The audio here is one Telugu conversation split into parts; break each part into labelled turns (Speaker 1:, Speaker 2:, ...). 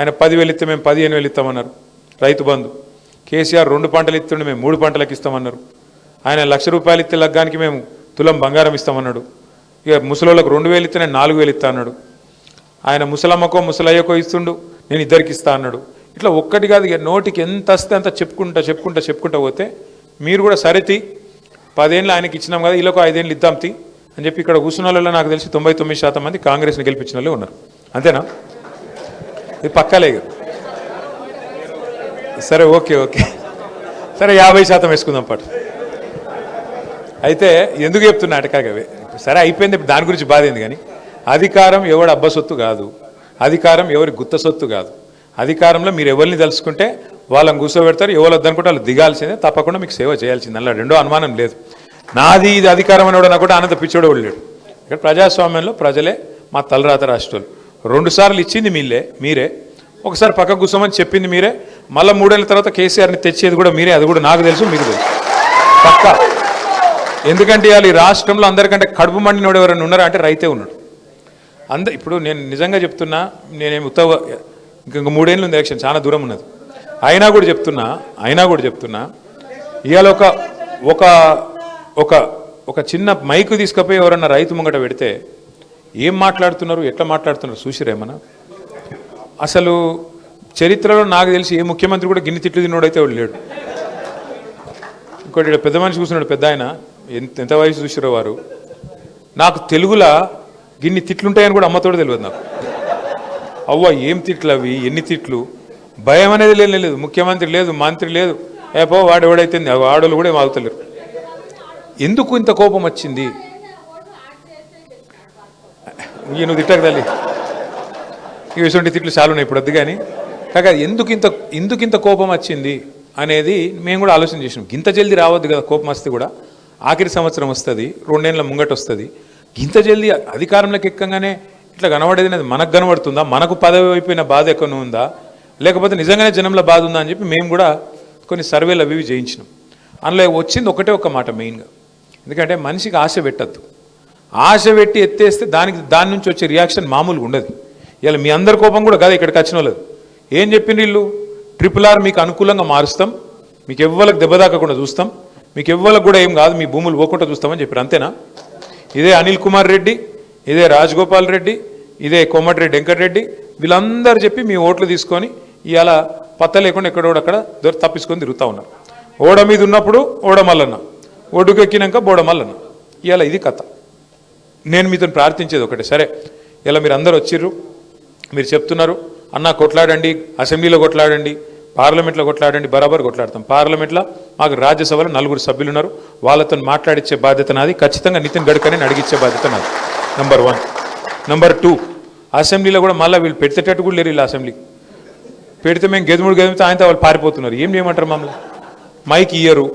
Speaker 1: ఆయన పదివేలు ఇస్తే మేము పదిహేను వేలు ఇస్తామన్నారు. రైతు బంధు. కేసీఆర్ రెండు పంటలు ఇస్తుండే మేము మూడు పంటలకు ఇస్తామన్నారు. ఆయన లక్ష రూపాయలు ఇస్తే లగ్గానికి మేము తులం బంగారం ఇస్తామన్నాడు. ఇక ముసలోళ్ళకు రెండు వేలు ఇస్తే నేను నాలుగు వేలు ఇస్తా అన్నాడు. ఆయన ముసలమ్మకో ముసలయ్యకో ఇస్తుండు నేను ఇద్దరికి ఇస్తా అన్నాడు. ఇట్లా ఒక్కటి కాదు ఇక నోటికి ఎంత వస్తే అంత చెప్పుకుంటా చెప్పుకుంటా చెప్పుకుంటా పోతే మీరు కూడా సరితి పదేళ్ళు ఆయనకి ఇచ్చినాం కదా వీళ్ళకు ఐదేళ్ళు ఇద్దాం తి అని చెప్పి ఇక్కడ కూర్చున్న నాకు తెలిసి తొంభై తొమ్మిది శాతం మంది కాంగ్రెస్ని గెలిపించిన ఉన్నారు. అంతేనా? ఇది పక్కలేదు సరే ఓకే ఓకే. సరే యాభై శాతం వేసుకుందాం పాటు. అయితే ఎందుకు చెప్తున్నా అటకాగవి సరే అయిపోయింది దాని గురించి బాధింది కానీ అధికారం ఎవడు అబ్బసొత్తు కాదు. అధికారం ఎవరి గుత్త సొత్తు కాదు. అధికారంలో మీరు ఎవరిని తలుచుకుంటే వాళ్ళని కూర్చోబెడతారు ఎవరు వద్దనుకుంటే వాళ్ళు దిగాల్సిందే తప్పకుండా మీకు సేవ చేయాల్సింది. అలా రెండో అనుమానం లేదు. నాది ఇది అధికారం అనేవాడు నాకు కూడా ఆనంద పిచ్చోడు లేడు. ఇక్కడ ప్రజాస్వామ్యంలో ప్రజలే మా తలరాత రాష్ట్రాలు. రెండుసార్లు ఇచ్చింది మీలే మీరే. ఒకసారి పక్క కూర్చోమని చెప్పింది మీరే. మళ్ళీ మూడేళ్ళ తర్వాత కేసీఆర్ని తెచ్చేది కూడా మీరే అది కూడా నాకు తెలుసు మీకు తెలుసు. పక్కా. ఎందుకంటే ఇవాళ ఈ రాష్ట్రంలో అందరికంటే కడుపు మండినోడు ఎవరైనా ఉన్నారా? అంటే రైతే ఉన్నాడు. అంద ఇప్పుడు నేను నిజంగా చెప్తున్నా నేనేమి ఉత్తవ ఇంక మూడేళ్ళు ఉంది ఎలక్షన్ చాలా దూరం ఉన్నది. అయినా కూడా చెప్తున్నా అయినా కూడా చెప్తున్నా ఇవాళ ఒక ఒక ఒక ఒక చిన్న మైకు తీసుకుపోయి ఎవరన్నా రైతు ముంగట పెడితే ఏం మాట్లాడుతున్నారు? ఎట్లా మాట్లాడుతున్నారు? చూసిరేమన్నా అసలు చరిత్రలో నాకు తెలిసి ఏ ముఖ్యమంత్రి కూడా గిన్నె తిట్లు తిన్నోడైతే వాడు లేడు. ఇంకోటి పెద్ద మనిషి కూర్చున్నాడు పెద్ద ఆయన. ఎంత ఎంత వయసు చూసిరో వారు. నాకు తెలుగులా గిన్ని తిట్లుంటాయని కూడా అమ్మతోడు తెలియదు నాకు. అవ్వ ఏం తిట్లు అవి? ఎన్ని తిట్లు? భయం అనేది లేదు లేదు. ముఖ్యమంత్రి లేదు మంత్రి లేదు. ఏపో వాడు ఎవడైతే ఆడోళ్ళు కూడా ఏం ఆగుతలేరు. ఎందుకు ఇంత కోపం వచ్చింది? ఇవి నువ్వు తిట్టక తల్లి. ఈ విషయం తిట్లు చాలున్నాయి ఇప్పుడు వద్దు కానీ కాక ఎందుకు ఇంత ఎందుకు ఇంత కోపం వచ్చింది అనేది మేము కూడా ఆలోచన చేసినాం. ఇంత జల్దీ రావద్దు కదా కోపం వస్తే కూడా. ఆఖరి సంవత్సరం వస్తుంది రెండేళ్ళ ముంగట వస్తుంది. ఇంత జల్దీ అధికారంలోకి ఎక్కగానే ఇట్లా కనబడేది అనేది మనకు కనబడుతుందా? మనకు పదవి అయిపోయిన బాధ ఎక్కడ ఉందా? లేకపోతే నిజంగానే జనంలో బాధ ఉందా అని చెప్పి మేము కూడా కొన్ని సర్వేలు అవి చేయించినాం. అందులో వచ్చింది ఒకటే ఒక మాట మెయిన్గా ఎందుకంటే మనిషికి ఆశ పెట్టద్దు. ఆశ పెట్టి ఎత్తేస్తే దానికి దాని నుంచి వచ్చే రియాక్షన్ మామూలుగా ఉండదు. ఇలా మీ అందరి కోపం కూడా కాదు ఇక్కడికి వచ్చిన వాళ్ళది. ఏం చెప్పిండ్రు వీళ్ళు? ట్రిపుల్ ఆర్ మీకు అనుకూలంగా మారుస్తాం. మీకు ఎవ్వలకు దెబ్బ తాకకుండా చూస్తాం. మీకు ఎవ్వలకు కూడా ఏం కాదు మీ భూములు పోకుండా చూస్తామని చెప్పారు. అంతేనా? ఇదే అనిల్ కుమార్ రెడ్డి ఇదే రాజగోపాల్ రెడ్డి ఇదే కోమటిరెడ్డి వెంకటరెడ్డి వీళ్ళందరూ చెప్పి మీ ఓట్లు తీసుకొని ఇవాళ పత్త లేకుండా ఎక్కడోడక్కడ దొరి తప్పించుకొని తిరుగుతూ ఉన్నారు. ఓడ మీద ఉన్నప్పుడు ఓడమల్లన్న ఒడ్డుకెక్కినాక బోడమల్లన్న ఇవాళ ఇది కథ. నేను మీతో ప్రార్థించేది ఒకటే. సరే ఇలా మీరు అందరు వచ్చిర్రు మీరు చెప్తున్నారు అన్న కొట్లాడండి అసెంబ్లీలో కొట్లాడండి పార్లమెంట్లో కొట్లాడండి బరాబర్ కొట్లాడతాం. పార్లమెంట్లో మాకు రాజ్యసభలో నలుగురు సభ్యులు ఉన్నారు వాళ్ళతో మాట్లాడిచ్చే బాధ్యత నాది. ఖచ్చితంగా నితిన్ గడ్కరీని అడిగించే బాధ్యత నాది. నంబర్ వన్ నంబర్ టూ అసెంబ్లీలో కూడా మళ్ళీ వీళ్ళు పెట్టేటట్టు కూడా లేరు వీళ్ళు అసెంబ్లీ. పెడితే మేము గెదుముడు గెదిమితే ఆయనతో వాళ్ళు పారిపోతున్నారు. ఏం చేయమంటారు మమ్మల్ని? మైక్ ఇయ్యరు.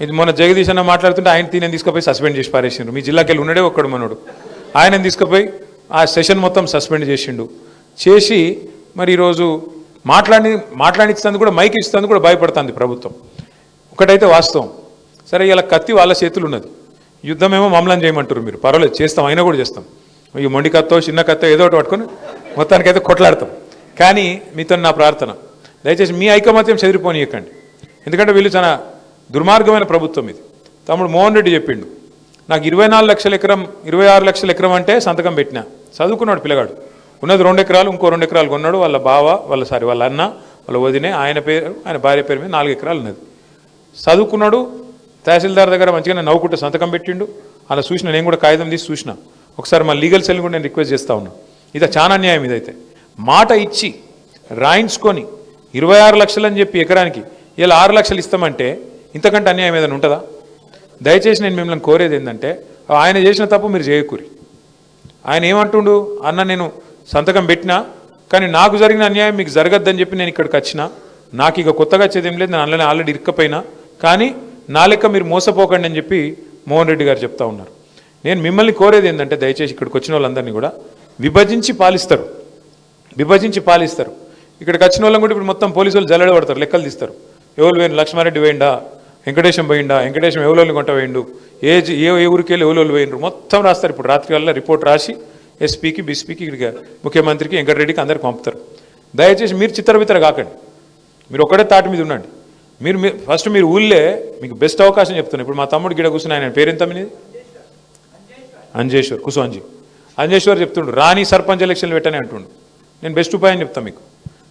Speaker 1: ఇది మొన్న జగదీష్ అన్న మాట్లాడుతుంటే ఆయన తీనే తీసుకుపోయి సస్పెండ్ చేసి పారేసిండు మీ జిల్లాకి వెళ్ళి ఉన్నాడే ఒక్కడు మనోడు. ఆయన తీసుకుపోయి ఆ సెషన్ మొత్తం సస్పెండ్ చేసిండు. చేసి మరి ఈరోజు మాట్లాడి మాట్లాడించినందుకు కూడా మైక్ ఇచ్చినందుకు కూడా భయపడుతుంది ప్రభుత్వం. ఒకటైతే వాస్తవం. సరే ఇలా కత్తి వాళ్ళ చేతులు ఉన్నది. యుద్ధమేమో మమ్మల్ని చేయమంటారు మీరు. పర్వాలేదు చేస్తాం అయినా కూడా చేస్తాం. ఈ మొండి కత్తో చిన్న కత్తో ఏదో ఒకటి పట్టుకొని మొత్తానికైతే కొట్లాడతాం. కానీ మీతో నా ప్రార్థన. దయచేసి మీ ఐకమత్యం చెదిరిపోనీయకండి. ఎందుకంటే వీళ్ళు చాలా దుర్మార్గమైన ప్రభుత్వం ఇది. తమ్ముడు మోహన్ రెడ్డి చెప్పిండు. నాకు ఇరవై నాలుగు లక్షల ఎకరం ఇరవై ఆరు లక్షల ఎకరం అంటే సంతకం పెట్టినా. చదువుకున్నాడు పిల్లగాడు. ఉన్నది రెండు ఎకరాలు ఇంకో రెండు ఎకరాలు కొన్నాడు. వాళ్ళ బావ వాళ్ళ సారీ వాళ్ళ అన్న వాళ్ళ వదినే ఆయన పేరు ఆయన భార్య పేరు మీద నాలుగు ఎకరాలు ఉన్నది. చదువుకున్నాడు తహసీల్దార్ దగ్గర మంచిగా నవ్వుకుంటే సంతకం పెట్టిండు. అలా చూసిన నేను కూడా కాగితం తీసి చూసిన. ఒకసారి మా లీగల్ సెల్ కూడా నేను రిక్వెస్ట్ చేస్తా ఉన్నా. ఇది చాలా అన్యాయం ఇదైతే. మాట ఇచ్చి రాయించుకొని ఇరవై ఆరు లక్షలు అని చెప్పి ఎకరానికి ఇలా ఆరు లక్షలు ఇస్తామంటే ఇంతకంటే అన్యాయం ఏదైనా ఉంటుందా? దయచేసి నేను మిమ్మల్ని కోరేది ఏంటంటే ఆయన చేసిన తప్పు మీరు చేయకూరి. ఆయన ఏమంటుండు? అన్న నేను సంతకం పెట్టినా కానీ నాకు జరిగిన అన్యాయం మీకు జరగద్దని చెప్పి నేను ఇక్కడికి వచ్చిన నాకు ఇక కొత్తగా వచ్చేది ఏం లేదు నేను అందులోనే ఆల్రెడీ ఇరుక్కపోయినా కానీ నా లెక్క మీరు మోసపోకండి అని చెప్పి మోహన్ రెడ్డి గారు చెప్తా ఉన్నారు. నేను మిమ్మల్ని కోరేది ఏంటంటే దయచేసి ఇక్కడికి వచ్చిన వాళ్ళందరినీ కూడా విభజించి పాలిస్తారు. విభజించి పాలిస్తారు. ఇక్కడికి వచ్చిన వాళ్ళని కూడా ఇప్పుడు మొత్తం పోలీసు వాళ్ళు పడతారు లెక్కలు తీస్తారు. ఎవరు వేయండి లక్ష్మారెడ్డి వేయండా వెంకటేశం పోయిండా? వెంకటేశం ఎవరోళ్ళు కొంట పోయిండు ఏ ఏ ఏ ఊరికి వెళ్ళి ఎవరోళ్ళు పోయిండ్రు? మొత్తం రాస్తారు ఇప్పుడు. రాత్రి వల్ల రిపోర్ట్ రాసి ఎస్పీకి బిస్పీకి ఇక్కడికి ముఖ్యమంత్రికి వెంకటరెడ్డికి అందరికి పంపుతారు. దయచేసి మీరు చిత్తరవితర కాకండి. మీరు ఒకటే తాటి మీద ఉండండి. మీరు ఫస్ట్ మీరు ఊళ్ళే మీకు బెస్ట్ అవకాశం చెప్తున్నాను ఇప్పుడు మా తమ్ముడు గిడ కూర్చుని ఆయన పేరెంత మీది? అంజేశ్వర్. కుసు అంజీ. అంజేశ్వర్ చెప్తుండు రాని సర్పంచ్ ఎలక్షన్లు పెట్టని అంటుండు. నేను బెస్ట్ ఉపాయం చెప్తాను మీకు.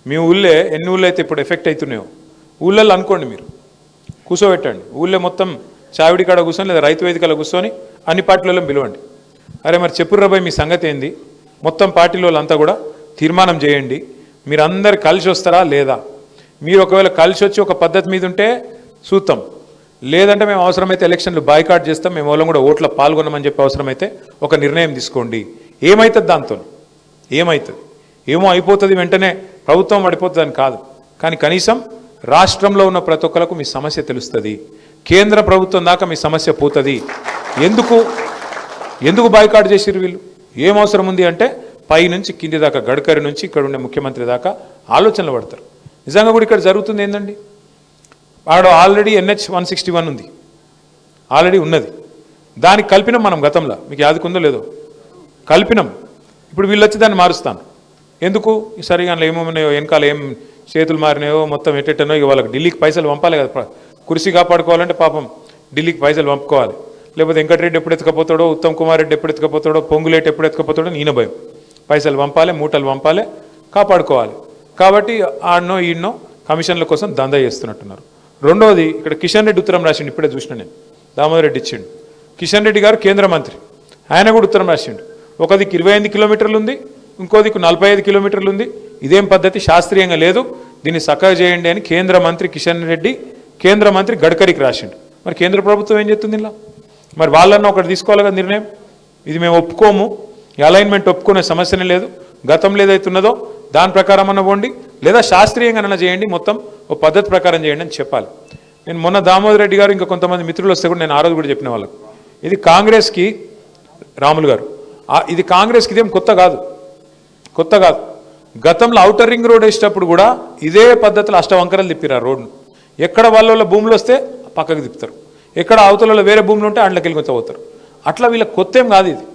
Speaker 1: మీ ఊళ్ళే ఎన్ని ఊళ్ళో అయితే ఇప్పుడు ఎఫెక్ట్ అవుతున్నాయో ఊళ్ళల్లో అనుకోండి మీరు. కూర్చోబెట్టండి ఊళ్ళో మొత్తం చావిడి కాడ కూర్చొని లేదా రైతు వేదికలో కూర్చొని అన్ని పార్టీలలో పిలవండి. అరే మరి చెప్పుర్రబాయ్ మీ సంగతి ఏంది? మొత్తం పార్టీలో వాళ్ళంతా కూడా తీర్మానం చేయండి. మీరు అందరు కలిసి వస్తారా లేదా? మీరు ఒకవేళ కలిసి వచ్చి ఒక పద్ధతి మీద ఉంటే చూస్తాం లేదంటే మేము అవసరమైతే ఎలక్షన్లు బాయ్కాట్ చేస్తాం. మేము వాళ్ళం కూడా ఓట్లో పాల్గొనమని చెప్పి అవసరమైతే ఒక నిర్ణయం తీసుకోండి. ఏమవుతుంది దాంతో? ఏమవుతుంది ఏమో అయిపోతుంది వెంటనే ప్రభుత్వం పడిపోతుంది కాదు. కానీ కనీసం రాష్ట్రంలో ఉన్న ప్రతి ఒక్కరికి మీ సమస్య తెలుస్తుంది. కేంద్ర ప్రభుత్వం దాకా మీ సమస్య పోతుంది. ఎందుకు? ఎందుకు బాయ్కాట్ చేసిరు వీళ్ళు? ఏం అవసరం ఉంది అంటే పై నుంచి కింది దాకా గడ్కరీ నుంచి ఇక్కడ ఉండే ముఖ్యమంత్రి దాకా ఆలోచనలు పడతారు. నిజంగా కూడా ఇక్కడ జరుగుతుంది ఏంటండి ఆడ already NH one sixty one ఉంది. ఆల్రెడీ ఉన్నది. దానికి కల్పినం మనం గతంలో. మీకు యాదకుందో లేదో? కల్పినం. ఇప్పుడు వీళ్ళు వచ్చి దాన్ని మారుస్తాను. ఎందుకు? సరిగా అందులో ఏమేమన్నాయో వెనకాల ఏం చేతులు మారినాయో మొత్తం ఎట్టెట్టనో ఇక వాళ్ళకి ఢిల్లీకి పైసలు పంపాలి కదా. కురిసి కాపాడుకోవాలంటే పాపం ఢిల్లీకి పైసలు పంపుకోవాలి. లేకపోతే వెంకటరెడ్డి ఎప్పుడు ఎత్తుకపోతాడో ఉత్తమ్ కుమార్ రెడ్డి ఎప్పుడు ఎత్తుకపోతాడో పొంగులేటి ఎప్పుడు ఎత్తుకపోతాడో ఈయన భయం. పైసలు పంపాలి మూటలు పంపాలి కాపాడుకోవాలి. కాబట్టి ఆడనో ఈడనో కమిషన్ల కోసం దందా చేస్తున్నట్టున్నారు. రెండవది ఇక్కడ కిషన్ రెడ్డి ఉత్తరం రాసిండు ఇప్పుడే చూసిన నేను. దామోదర్ రెడ్డి ఇచ్చిండు. కిషన్ రెడ్డి గారు కేంద్ర మంత్రి. ఆయన కూడా ఉత్తరం రాసిండు. ఒక దిక్కు ఇరవై ఎనిమిది కిలోమీటర్లు ఉంది ఇంకో దిక్కు నలభై ఐదు కిలోమీటర్లు ఉంది ఇదేం పద్ధతి? శాస్త్రీయంగా లేదు. దీన్ని చక్కగా చేయండి అని కేంద్ర మంత్రి కిషన్ రెడ్డి కేంద్ర మంత్రి గడ్కరీకి రాసిండు. మరి కేంద్ర ప్రభుత్వం ఏం చెప్తుంది ఇలా? మరి వాళ్ళన్న ఒకటి తీసుకోవాలి కదా నిర్ణయం? ఇది మేము ఒప్పుకోము. అలైన్మెంట్ ఒప్పుకునే సమస్యనే లేదు. గతంలో ఏదైతే ఉన్నదో దాని ప్రకారం అన్న పోండి లేదా శాస్త్రీయంగా చేయండి మొత్తం ఓ పద్ధతి ప్రకారం చేయండి అని చెప్పాలి. నేను మొన్న దామోదర్ రెడ్డి గారు ఇంకా కొంతమంది మిత్రులు వస్తే కూడా నేను ఆ రోజు కూడా చెప్పిన వాళ్ళకు. ఇది కాంగ్రెస్కి రాములు గారు. ఇది కాంగ్రెస్కి ఇదేం కొత్త కాదు. కొత్త కాదు గతంలో ఔటర్ రింగ్ రోడ్ వేసేటప్పుడు కూడా ఇదే పద్ధతిలో అష్టవంకరలు తిప్పారు ఆ రోడ్ను. ఎక్కడ వాళ్ళ భూములు వస్తే పక్కకు తిప్పుతారు. ఎక్కడ అవతలలో వేరే భూములు ఉంటే అండ్లకి వెళ్ళి పోతారు. అట్లా వీళ్ళకి కొత్త ఏం కాదు ఇది.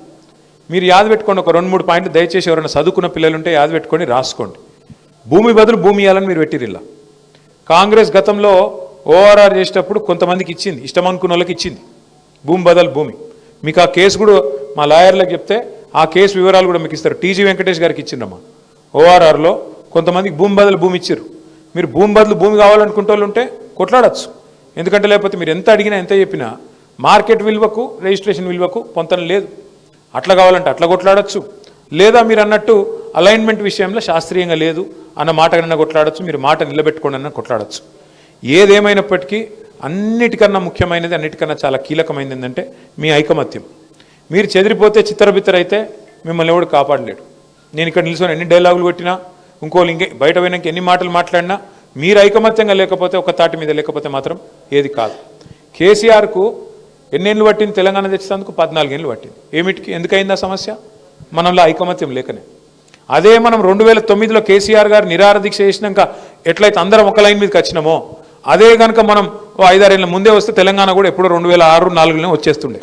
Speaker 1: మీరు యాద పెట్టుకోండి ఒక రెండు మూడు పాయింట్లు దయచేసి ఎవరైనా చదువుకున్న పిల్లలు ఉంటే యాద పెట్టుకొని రాసుకోండి. భూమి బదులు భూమి ఇవ్వాలని మీరు పెట్టిరు ఇలా. కాంగ్రెస్ గతంలో ఓఆర్ఆర్ చేసేటప్పుడు కొంతమందికి ఇచ్చింది ఇష్టం అనుకున్న వాళ్ళకి ఇచ్చింది. భూమి బదలు భూమి. మీకు ఆ కేసు కూడా మా లాయర్లకు చెప్తే ఆ కేసు వివరాలు కూడా మీకు ఇస్తారు. టీజీ వెంకటేష్ గారికి ఇచ్చిండమ్మా ఓఆర్ఆర్లో కొంతమందికి భూమి బదులు భూమి ఇచ్చారు. మీరు భూమి బదులు భూమి కావాలనుకుంటే వాళ్ళు ఉంటే కొట్లాడచ్చు. ఎందుకంటే లేకపోతే మీరు ఎంత అడిగినా ఎంత చెప్పినా మార్కెట్ విలువకు రిజిస్ట్రేషన్ విలువకు పొంతన లేదు. అట్లా కావాలంటే అట్లా కొట్లాడచ్చు. లేదా మీరు అన్నట్టు అలైన్మెంట్ విషయంలో శాస్త్రీయంగా లేదు అన్న మాట కన్నా కొట్లాడచ్చు. మీరు మాట నిలబెట్టుకోండి అన్న కొట్లాడచ్చు. ఏదేమైనప్పటికీ అన్నిటికన్నా ముఖ్యమైనది అన్నిటికన్నా చాలా కీలకమైనది ఏంటంటే మీ ఐకమత్యం. మీరు చెదిరిపోతే చిత్తరబిత్తరైతే మిమ్మల్ని ఎవడు కాపాడలేడు. నేను ఇక్కడ నిల్చొని ఎన్ని డైలాగులు కొట్టినా ఇంకోళ్ళు ఇంకే బయట పోయినాక ఎన్ని మాటలు మాట్లాడినా మీరు ఐకమత్యంగా లేకపోతే ఒక తాటి మీద లేకపోతే మాత్రం ఏది కాదు. కేసీఆర్కు ఎన్నేళ్ళు పట్టింది తెలంగాణ తెచ్చేందుకు? పద్నాలుగేళ్ళు పట్టింది. ఏమిటికి? ఎందుకైంది సమస్య? మనంలో ఐకమత్యం లేకనే. అదే మనం రెండు వేల తొమ్మిదిలో కేసీఆర్ గారు నిరార దీక్ష చేసినాక ఎట్లయితే అందరం ఒక లైన్ మీదకి వచ్చినామో అదే కనుక మనం ఓ ఐదారేళ్ళ ముందే వస్తే తెలంగాణ కూడా ఎప్పుడో రెండు వేల ఆరు నాలుగులోనే వచ్చేస్తుండే.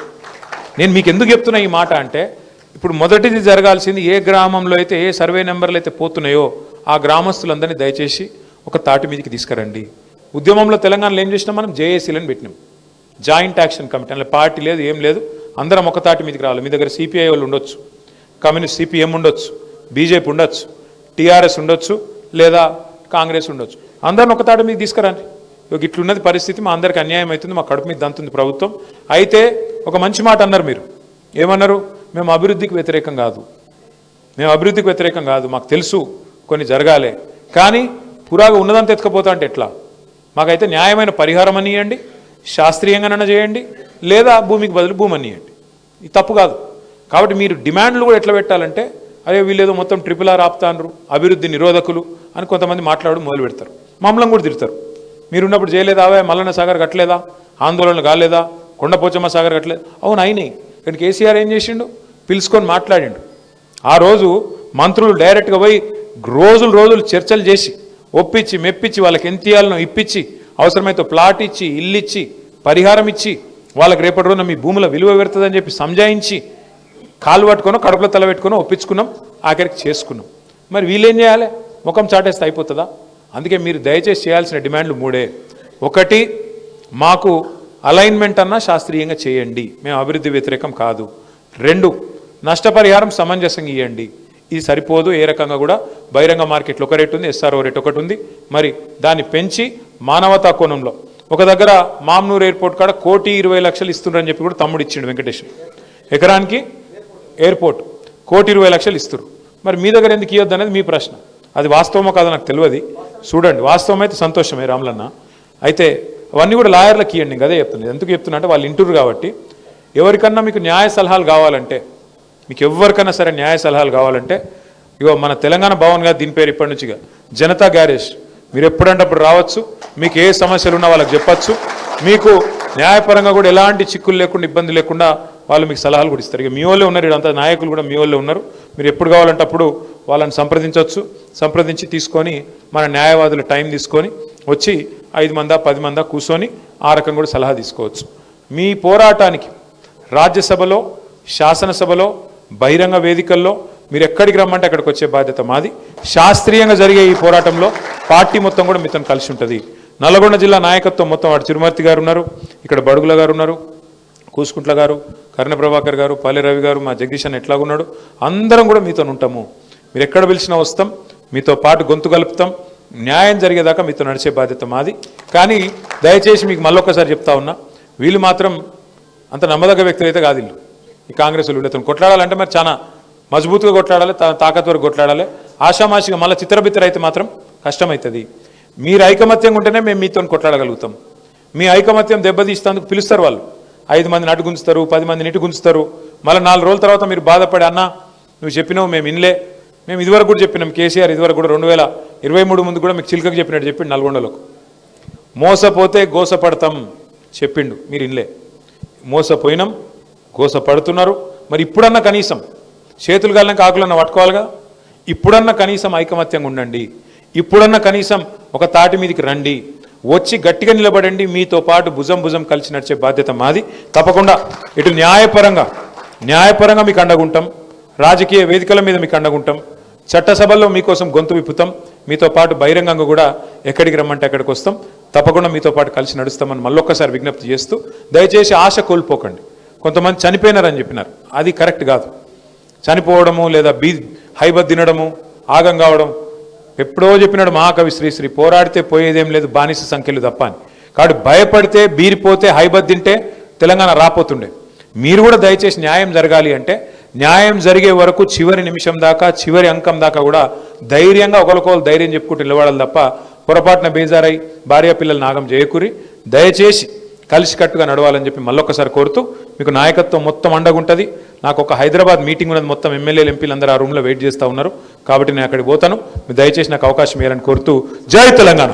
Speaker 1: నేను మీకు ఎందుకు చెప్తున్నా ఈ మాట అంటే ఇప్పుడు మొదటిది జరగాల్సింది ఏ గ్రామంలో అయితే ఏ సర్వే నెంబర్లు అయితే పోతున్నాయో ఆ గ్రామస్తులందరినీ దయచేసి ఒక తాటి మీదకి తీసుకురండి. ఉద్యమంలో తెలంగాణలో ఏం చేసినాం మనం? జేఏసీలను పెట్టినాం. Joint action committee. అందులో పార్టీ లేదు ఏం లేదు. అందరం ఒక తాటి మీదకి రావాలి. మీ దగ్గర సిపిఐ వాళ్ళు ఉండొచ్చు. కమ్యూనిస్ట్ సిపిఎం ఉండొచ్చు. బీజేపీ ఉండొచ్చు. టీఆర్ఎస్ ఉండొచ్చు. లేదా కాంగ్రెస్ ఉండొచ్చు. అందరం ఒక తాటి మీద తీసుకురండి. ఇట్లున్నది పరిస్థితి మా అందరికి అన్యాయం అవుతుంది మా కడుపు మీద దంతుంది ప్రభుత్వం. అయితే ఒక మంచి మాట అన్నారు మీరు. ఏమన్నారు? మేము అభివృద్ధికి వ్యతిరేకం కాదు. మేము అభివృద్ధికి వ్యతిరేకం కాదు మాకు తెలుసు కొన్ని జరగాలే. కానీ పురాగా ఉన్నదంతా ఎత్తుకపోతా అంటే ఎట్లా? మాకైతే న్యాయమైన పరిహారం అనియండి శాస్త్రీయంగానైనా చేయండి లేదా భూమికి బదులు భూమి అనియండి ఇది తప్పు కాదు. కాబట్టి మీరు డిమాండ్లు కూడా ఎట్లా పెట్టాలంటే అదే వీళ్ళేదో మొత్తం ట్రిపుల్ ఆర్ ఆపుతాన్రు అభివృద్ధి నిరోధకులు అని కొంతమంది మాట్లాడడం మొదలు పెడతారు మమ్మల్ని కూడా తిడతారు. మీరున్నప్పుడు చేయలేదా? అవే మల్లన్న సాగర్ కట్టలేదా? ఆందోళనలు కాలేదా? కొండపోచమ్మ సాగర్ కట్టలేదు? అవును అయినాయి. కానీ కేసీఆర్ ఏం చేసిండు? పిలుచుకొని మాట్లాడిండు. ఆ రోజు మంత్రులు డైరెక్ట్గా పోయి రోజులు రోజులు చర్చలు చేసి ఒప్పించి మెప్పించి వాళ్ళకి ఎంత ఇయ్యాలనో ఇప్పించి అవసరమైతే ప్లాట్ ఇచ్చి ఇల్లు ఇచ్చి పరిహారం ఇచ్చి వాళ్ళకి రేపటి రోజున మీ భూముల విలువ పెడుతుందని చెప్పి సంజాయించి కాలు పట్టుకొని కడుపులో తల పెట్టుకొని ఒప్పించుకున్నాం ఆఖరికి చేసుకున్నాం. మరి వీళ్ళేం చేయాలి? ముఖం చాటేస్తే అయిపోతుందా? అందుకే మీరు దయచేసి చేయాల్సిన డిమాండ్లు మూడే. ఒకటి మాకు అలైన్మెంట్ అన్నా శాస్త్రీయంగా చేయండి. మేము అభివృద్ధి వ్యతిరేకం కాదు. రెండు నష్టపరిహారం సమంజసంగా ఇవ్వండి ఇది సరిపోదు ఏ రకంగా కూడా. బహిరంగ మార్కెట్లో ఒక రేటు ఉంది ఎస్ఆర్ఓ రేట్ ఒకటి ఉంది. మరి దాన్ని పెంచి మానవతా కోణంలో. ఒక దగ్గర మామ్నూర్ ఎయిర్పోర్ట్ కాడ కోటి ఇరవై లక్షలు ఇస్తున్నారని చెప్పి కూడా తమ్ముడు ఇచ్చిండు వెంకటేష్. ఎకరానికి ఎయిర్పోర్ట్ కోటి ఇరవై లక్షలు ఇస్తారు మరి మీ దగ్గర ఎందుకు ఇవ్వద్దు అనేది మీ ప్రశ్న. అది వాస్తవమో కాదో నాకు తెలియదు. చూడండి వాస్తవం అయితే సంతోషమే రాములన్న. అయితే అవన్నీ కూడా లాయర్లకు ఇవ్వండి ఇంకా అదే చెప్తున్నాను ఎందుకు చెప్తున్నా అంటే వాళ్ళు ఇంటూరు కాబట్టి. ఎవరికన్నా మీకు న్యాయ సలహాలు కావాలంటే మీకు ఎవరికన్నా సరే న్యాయ సలహాలు కావాలంటే ఇగో మన తెలంగాణ భవన్ గారు దీని పేరు ఇప్పటి నుంచిగా జనతా గ్యారేజ్. మీరు ఎప్పుడంటే అప్పుడు రావచ్చు మీకు ఏ సమస్యలు ఉన్నా వాళ్ళకి చెప్పచ్చు. మీకు న్యాయపరంగా కూడా ఎలాంటి చిక్కులు లేకుండా ఇబ్బంది లేకుండా వాళ్ళు మీకు సలహాలు కూడా ఇస్తారు. ఇక మీ వాళ్ళే ఉన్నారు ఇదంతా నాయకులు కూడా మీ వాళ్ళే ఉన్నారు. మీరు ఎప్పుడు కావాలంటే అప్పుడు వాళ్ళని సంప్రదించవచ్చు. సంప్రదించి తీసుకొని మన న్యాయవాదులు టైం తీసుకొని వచ్చి ఐదు మందా పది మందా కూర్చొని ఆ రకం కూడా సలహా తీసుకోవచ్చు. మీ పోరాటానికి రాజ్యసభలో శాసనసభలో బహిరంగ వేదికల్లో మీరు ఎక్కడికి రమ్మంటే అక్కడికి వచ్చే బాధ్యత మాది. శాస్త్రీయంగా జరిగే ఈ పోరాటంలో పార్టీ మొత్తం కూడా మీతో కలిసి ఉంటుంది. నల్గొండ జిల్లా నాయకత్వం మొత్తం వాడు తిరుమూర్తి గారు ఉన్నారు ఇక్కడ బడుగుల గారు ఉన్నారు కూసుకుంట్ల గారు కర్ణ ప్రభాకర్ గారు పల్లె రవి గారు మా జగదీశ్ అన్న ఎట్లాగున్నాడు అందరం కూడా మీతో ఉంటాము. మీరు ఎక్కడ పిలిచినా వస్తాం మీతో పాటు గొంతు కలుపుతాం న్యాయం జరిగేదాకా మీతో నడిచే బాధ్యత మాది. కానీ దయచేసి మీకు మళ్ళొక్కసారి చెప్తా ఉన్నా వీళ్ళు మాత్రం అంత నమ్మదగ్గ వ్యక్తులు అయితే కాదు వీళ్ళు. ఈ కాంగ్రెస్ వీళ్ళతో కొట్లాడాలంటే మరి చాలా మజబూత్గా కొట్లాడాలి తా- కొట్లాడాలి. ఆషామాషిగా మళ్ళీ చిత్రబిత్తర అయితే మాత్రం కష్టమవుతుంది మీరు ఐకమత్యంగా ఉంటేనే మేము మీతో కొట్లాడగలుగుతాం. మీ ఐకమత్యం దెబ్బతీసేందుకు పిలుస్తారు వాళ్ళు. ఐదు మందిని అటు గుంజుతారు పది మందిని ఇటు గుంచుతారు మళ్ళీ నాలుగు రోజుల తర్వాత మీరు బాధపడి అన్నా నువ్వు చెప్పినావు మేము ఇన్లే మేము ఇదివరకు కూడా చెప్పినాం కేసీఆర్ ఇదివరకు కూడా రెండు వేల ఇరవై మూడు ముందు కూడా మీకు చిలుకకు చెప్పినట్టు చెప్పిండు నల్గొండలోకి. మోసపోతే గోసపడతాం చెప్పిండు మీరు ఇన్లే. మోసపోయినాం గోసపడుతున్నారు. మరి ఇప్పుడన్నా కనీసం చేతులు గాలిన ఆకులన్నా పట్టుకోవాలిగా? ఇప్పుడన్నా కనీసం ఐకమత్యంగా ఉండండి. ఇప్పుడన్నా కనీసం ఒక తాటి మీదకి రండి. వచ్చి గట్టిగా నిలబడండి మీతో పాటు భుజం భుజం కలిసి నడిచే బాధ్యత మాది. తప్పకుండా ఇటు న్యాయపరంగా న్యాయపరంగా మీకు అండగుంటాం. రాజకీయ వేదికల మీద మీకు అండగుంటాం. చట్టసభల్లో మీకోసం గొంతు విప్పుతాం. మీతో పాటు బహిరంగంగా కూడా ఎక్కడికి రమ్మంటే అక్కడికి వస్తాం. తప్పకుండా మీతో పాటు కలిసి నడుస్తామని మళ్ళొక్కసారి విజ్ఞప్తి చేస్తూ దయచేసి ఆశ కోల్పోకండి. కొంతమంది చనిపోయినారని చెప్పినారు. అది కరెక్ట్ కాదు. చనిపోవడము లేదా బీ హైబత్ తినడము ఆగం కావడం ఎప్పుడో చెప్పినాడు మహాకవి శ్రీశ్రీ పోరాడితే పోయేదేం లేదు బానిస సంఖ్యలు తప్ప అని. కాబట్టి భయపడితే బీరిపోతే హైబత్ తింటే తెలంగాణ రాపోతుండే. మీరు కూడా దయచేసి న్యాయం జరగాలి అంటే న్యాయం జరిగే వరకు చివరి నిమిషం దాకా చివరి అంకం దాకా కూడా ధైర్యంగా ఒకరికొకరు ధైర్యం చెప్పుకుంటూ నిలబడాలి తప్ప పొరపాటున బేజారై భార్య పిల్లలు నాగం చేయకూరి దయచేసి కలిసికట్టుగా నడవాలని చెప్పి మళ్ళొక్కసారి కోరుతూ మీకు నాయకత్వం మొత్తం అండగుంటుంది. నాకు ఒక హైదరాబాద్ మీటింగ్ ఉన్నది మొత్తం ఎమ్మెల్యేలు ఎంపీలు అందరూ ఆ రూమ్లో వెయిట్ చేస్తూ ఉన్నారు. కాబట్టి నేను అక్కడికి పోతాను. మీరు దయచేసి నాకు అవకాశం ఇవ్వాలని కోరుతూ జై తెలంగాణ.